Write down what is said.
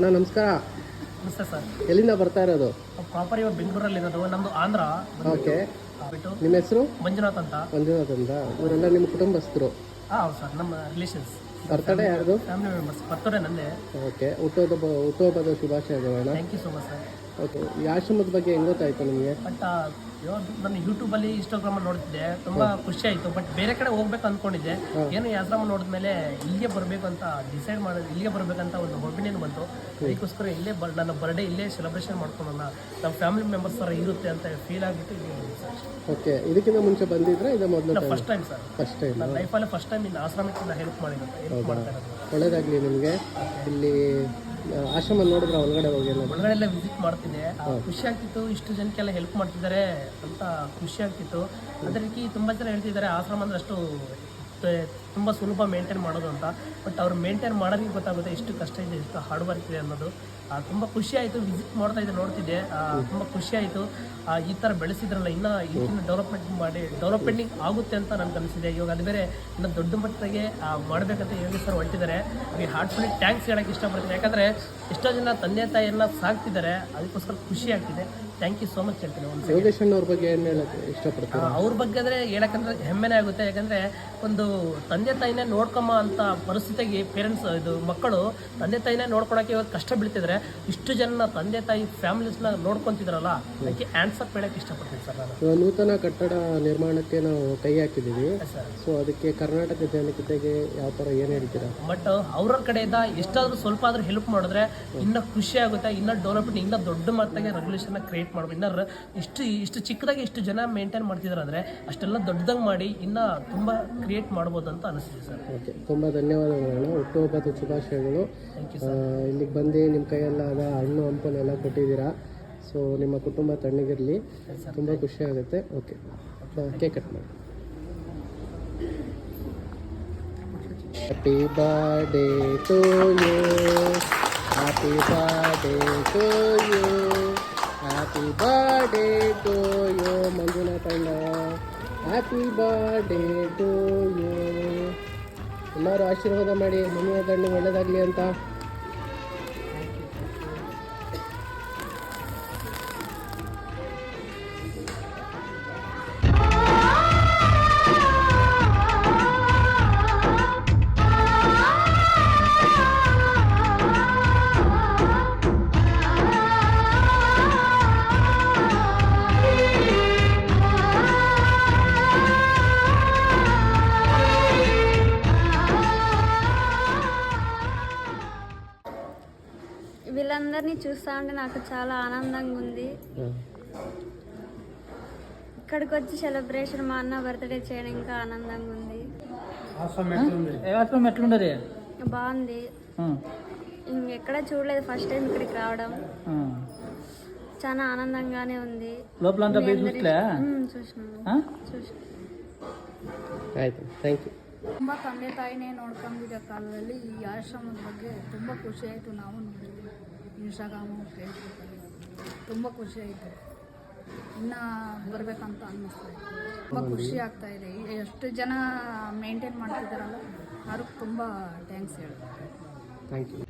ಅಣ್ಣ ನಮಸ್ಕಾರ. ನಮಸ್ತೆ ಸರ್. ಎಲ್ಲಿಂದ ಬರ್ತಾ ಇರೋದು? ಪ್ರಾಪರ್ ಇವಾಗ ಬೆಂಗಳೂರಲ್ಲಿ ಇರೋದು ನಮ್ದು ಆಂಧ್ರ. ಓಕೆ. ಬಿಟ್ಟು ನಿಮ್ಮ ಹೆಸರು? ಮಂಜುನಾಥ್ ಅಂತ. ಮಂಜುನಾಥ್ ಅಂತ. ಇವರೆಲ್ಲ ನಿಮ್ಮ ಕುಟುಂಬಸ್ಥರು? ಹಾಂ ಹೌದು ಸರ್. ನಮ್ಮ ರಿಲೇಷನ್ಸ್ ಬರ್ತಡೇ ಯಾರ್ದು? ಫ್ಯಾಮಿಲಿ ಮೆಂಬರ್ಸ್ ಬರ್ತಡೇ ನಂದೆ. ಓಕೆ ಹುಟ್ಟುಹಬ್ಬ ಹುಟ್ಟುಹಬ್ಬದ ಶುಭಾಶಯಗಳು thank you so much sir okay ಈ ಆಶ್ರಮದ ಬಗ್ಗೆ ಹೆಂಗ್ ಗೊತ್ತಾಯ್ತು ನಿಮಗೆ? ಬಟ್ ನಾನು ಯೂಟ್ಯೂಬಲ್ಲಿ ಇನ್ಸ್ಟಾಗ್ರಾಮಲ್ಲಿ ನೋಡ್ತಿದ್ದೆ. ತುಂಬ ಖುಷಿ ಆಯಿತು. ಬಟ್ ಬೇರೆ ಕಡೆ ಹೋಗ್ಬೇಕು ಅಂದ್ಕೊಂಡಿದ್ದೆ ಏನು ಈ ಆಶ್ರಮ ನೋಡಿದ್ಮೇಲೆ ಇಲ್ಲಿಗೆ ಬರಬೇಕು ಅಂತ ಡಿಸೈಡ್ ಮಾಡೋದು ಇಲ್ಲಿಗೆ ಬರಬೇಕಂತ ಒಂದು ಒಪಿನಿಯನ್ ಬಂತು. ಅದಕ್ಕೋಸ್ಕರ ಇಲ್ಲೇ ಬರ್ ನನ್ನ ಬರ್ಡೇ ಇಲ್ಲೇ ಸೆಲೆಬ್ರೇಷನ್ ಮಾಡ್ಕೊಳ್ಳೋಣ. ನಮ್ಮ ಫ್ಯಾಮಿಲಿ ಮೆಂಬರ್ಸ್ ಥರ ಇರುತ್ತೆ ಅಂತ ಫೀಲ್ ಆಗಿಬಿಟ್ಟು ಓಕೆ ಇದಕ್ಕಿಂತ ಮುಂಚೆ ಬಂದಿದ್ರೆ? ಇದು ಮೊದಲು first time sir first time ನನ್ನ ಲೈಫಲ್ಲೇ ಫಸ್ಟ್ ಟೈಮ್ ಇನ್ನು ಆಶ್ರಮಕ್ಕೆ ನಾನು ಹೆಲ್ಪ್ ಮಾಡ್ತಾ ಇರೋದು ಒಳ್ಳೇದಾಗಲಿ ನಿಮಗೆ. ಇಲ್ಲಿ ಆಶ್ರಮ ನೋಡಿದ್ರೆ ಒಳಗಡೆ ಹೋಗಿ ಒಳಗಡೆ ಎಲ್ಲ ವಿಸಿಟ್ ಮಾಡ್ತಿದ್ದೆ ಖುಷಿ ಆಗ್ತಿತ್ತು. ಇಷ್ಟು ಜನಕ್ಕೆಲ್ಲ ಹೆಲ್ಪ್ ಮಾಡ್ತಿದ್ದಾರೆ. ಅಂತ ಖುಷಿ ಆಗ್ತಿತ್ತು. ಅದೇ ರೀತಿ ತುಂಬ ಜನ ಹೇಳ್ತಿದ್ದಾರೆ ಆಶ್ರಮ ಅಂದ್ರೆ ಅಷ್ಟು ತುಂಬ ಸುಲಭ ಮೇಂಟೈನ್ ಮಾಡೋದು ಅಂತ. ಬಟ್ ಅವ್ರು ಮೇಂಟೈನ್ ಮಾಡೋದಕ್ಕೆ ಗೊತ್ತಾಗುತ್ತೆ ಎಷ್ಟು ಕಷ್ಟ ಇದೆ ಎಷ್ಟು ಹಾರ್ಡ್ ವರ್ಕ್ ಇದೆ ಅನ್ನೋದು. ತುಂಬ ಖುಷಿ ಆಯಿತು ವಿಸಿಟ್ ಮಾಡ್ತಾ ಇದ್ದೆ, ನೋಡ್ತಿದ್ದೆ. ತುಂಬ ಖುಷಿ ಆಯಿತು. ಈ ಥರ ಬೆಳೆಸಿದ್ರಲ್ಲ, ಇನ್ನೂ ಇನ್ನೂ ಡೆವಲಪ್ಮೆಂಟ್ ಮಾಡಿ ಡೆವಲಪ್ಮೆಂಟಿಂಗ್ ಆಗುತ್ತೆ ಅಂತ ನನಗೆ ಅನಿಸಿದೆ. ಇವಾಗ ಅದು ಬೇರೆ ಇನ್ನು ದೊಡ್ಡ ಮಟ್ಟದಾಗೆ ಮಾಡಬೇಕಂತ ಮಾಡ್ಬೇಕಂತ ಯೋಗಿ ಸರ್ ಹೊರಟಿದ್ದಾರೆ. ಅವ್ರಿಗೆ ಹಾರ್ಟ್ಫುಲಿ ಟ್ಯಾಂಕ್ಸ್ ಹೇಳೋಕ್ಕೆ ಇಷ್ಟಪಡ್ತೀನಿ. ಯಾಕಂದರೆ ಎಷ್ಟೋ ಜನ ತಂದೆ ತಾಯಿಯೆಲ್ಲ ಸಾಕ್ತಿದ್ದಾರೆ, ಅದಕ್ಕೋಸ್ಕರ ಖುಷಿ ಆಗ್ತಿದೆ. ಥ್ಯಾಂಕ್ ಯು ಸೋ ಮಚ್ ಹೇಳ್ತೀನಿ ಒಂದು ಯೋಗೇಶ್ ಅವ್ರ ಬಗ್ಗೆ ಏನು ಹೇಳಕ್ಕೆ ಇಷ್ಟಪಡ್ತೀನಿ ಅವ್ರ ಬಗ್ಗೆ ಅಂದರೆ ಹೇಳಕ್ಕಂದ್ರೆ ಹೆಮ್ಮೆನೇ ಆಗುತ್ತೆ. ಯಾಕಂದರೆ ಒಂದು ತಂದೆ ತಾಯಿನೇ ನೋಡ್ಕೊಂಬ ಅಂತ ಪರಿಸ್ಥಿತಿಗೆ ಪೇರೆಂಟ್ಸ್ ಇದು ಮಕ್ಕಳು ತಂದೆ ತಾಯಿನೇ ನೋಡ್ಕೊಳಕ್ಕೆ ಇವತ್ತು ಕಷ್ಟ ಬೀಳ್ತಿದ್ರೆ ಇಷ್ಟು ಜನ ತಂದೆ ತಾಯಿ ಫ್ಯಾಮಿಲೀಸ್ನ ನೋಡ್ಕೊತಿದ್ರಲ್ಲ ಅದಕ್ಕೆ ಆನ್ಸರ್ ಹೇಳಕ್ಕೆ ಇಷ್ಟಪಡ್ತೀನಿ ಸರ್ ನಾನು. ನೂತನ ಕಟ್ಟಡ ನಿರ್ಮಾಣಕ್ಕೆ ನಾವು ಕೈ ಹಾಕಿದ್ದೀವಿ. ಸೊ ಅದಕ್ಕೆ ಕರ್ನಾಟಕ ಜನತೆಗೆ ಯಾವ ಥರ ಏನು ಹೇಳ್ತೀರಾ? ಬಟ್ ಅವ್ರ ಕಡೆಯಿಂದ ಎಷ್ಟಾದರೂ ಸ್ವಲ್ಪ ಆದರೂ ಹೆಲ್ಪ್ ಮಾಡಿದ್ರೆ ಇನ್ನೂ ಖುಷಿ ಆಗುತ್ತೆ ಇನ್ನೂ ಡೆವಲಪ್ಮೆಂಟ್ ಇನ್ನೂ ದೊಡ್ಡ ಮಟ್ಟಿಗೆ ರೆಗ್ಯುಲೇಷನ್ ಕ್ರಿಯೇಟ್ ಇನ್ನೂ ರ- ಇಷ್ಟು ಇಷ್ಟು ಚಿಕ್ಕದಾಗಿ ಇಷ್ಟು ಜನ ಮೇಂಟೈನ್ ಮಾಡ್ತಿದ್ದಾರೆ ಅಂದರೆ ಅಷ್ಟೆಲ್ಲ ದೊಡ್ಡದಾಗಿ ಮಾಡಿ ಇನ್ನೂ ತುಂಬ ಕ್ರಿಯೇಟ್ ಮಾಡ್ಬೋದು ಅಂತ ಅನಿಸ್ತಿದೆ ಸರ್. ಓಕೆ ತುಂಬ ಧನ್ಯವಾದಗಳು. ಹುಟ್ಟುಹಬ್ಬದ ಶುಭಾಶಯಗಳು. ಇಲ್ಲಿಗೆ ಬಂದು ನಿಮ್ಮ ಕೈಯಲ್ಲಾದ ಹಣ್ಣು ಹಂಪಲೆಲ್ಲ ಕೊಟ್ಟಿದ್ದೀರಾ? ಸೊ ನಿಮ್ಮ ಕುಟುಂಬ ತಣ್ಣಗಿರಲಿ. ತುಂಬ ಖುಷಿ ಆಗುತ್ತೆ. ಓಕೆ. ಕೇಕ್ ಕಟ್ ಮಾಡಿ. Happy birthday to you happy birthday to you happy birthday to you Manjunatha ಅಣ್ಣ ಹ್ಯಾಪಿ ಬರ್ಡೇ ಟು ಯೋ ಎಲ್ಲರೂ ಆಶೀರ್ವಾದ ಮಾಡಿ ಮನೆಯ ಅಣ್ಣ ಒಳ್ಳೆಯದಾಗಲಿ ಅಂತ. వీళ్ళందరినీ చూస్తా ఉంటే నాకు చాలా ఆనందంగా ఉంది ಹಾಂ ఇక్కడికి వచ్చి సెలబ్రేషన్ మా అన్న బర్త్డే చేయడం ఇంకా ఆనందంగా ఉంది ఆశ్రమం ఎట్లుండదు బాగుంది ఇంకెక్కడ చూడలేదు ఫస్ట్ టైం ఇక్కడికి రావడం చాలా ఆనందంగానే ఉంది లోపల అంతా పోయి చూస్తలే ఉమ్, చూసినాను ఆ? చూసినాను ಆಯಿತು ಥ್ಯಾಂಕ್ ಯು ತುಂಬ ತಂದೆ ತಾಯಿನೇ ನೋಡ್ಕೊಂಡಿದ್ದ ಕಾಲದಲ್ಲಿ ಈ ಆಶ್ರಮದ ಬಗ್ಗೆ ತುಂಬ ಖುಷಿ ಆಯಿತು ನಾವು ನೋಡಿದ್ವಿ ಇನ್ಸ್ಟಾಗ್ರಾಮು ಫೇಸ್ಬುಕ್ಕಲ್ಲಿ ತುಂಬ ಖುಷಿ ಆಯಿತು. ಇನ್ನೂ ಬರಬೇಕಂತ ಅನ್ನಿಸ್ತಾ ಇದೆ ತುಂಬ ಖುಷಿ ಆಗ್ತಾ ಇದೆ. ಎಷ್ಟು ಜನ ಮೇಂಟೈನ್ ಮಾಡ್ತಿದ್ದಾರಲ್ಲ ಅವ್ರಿಗೆ ತುಂಬ ಥ್ಯಾಂಕ್ಸ್ ಹೇಳ್ತಾರೆ. Thank you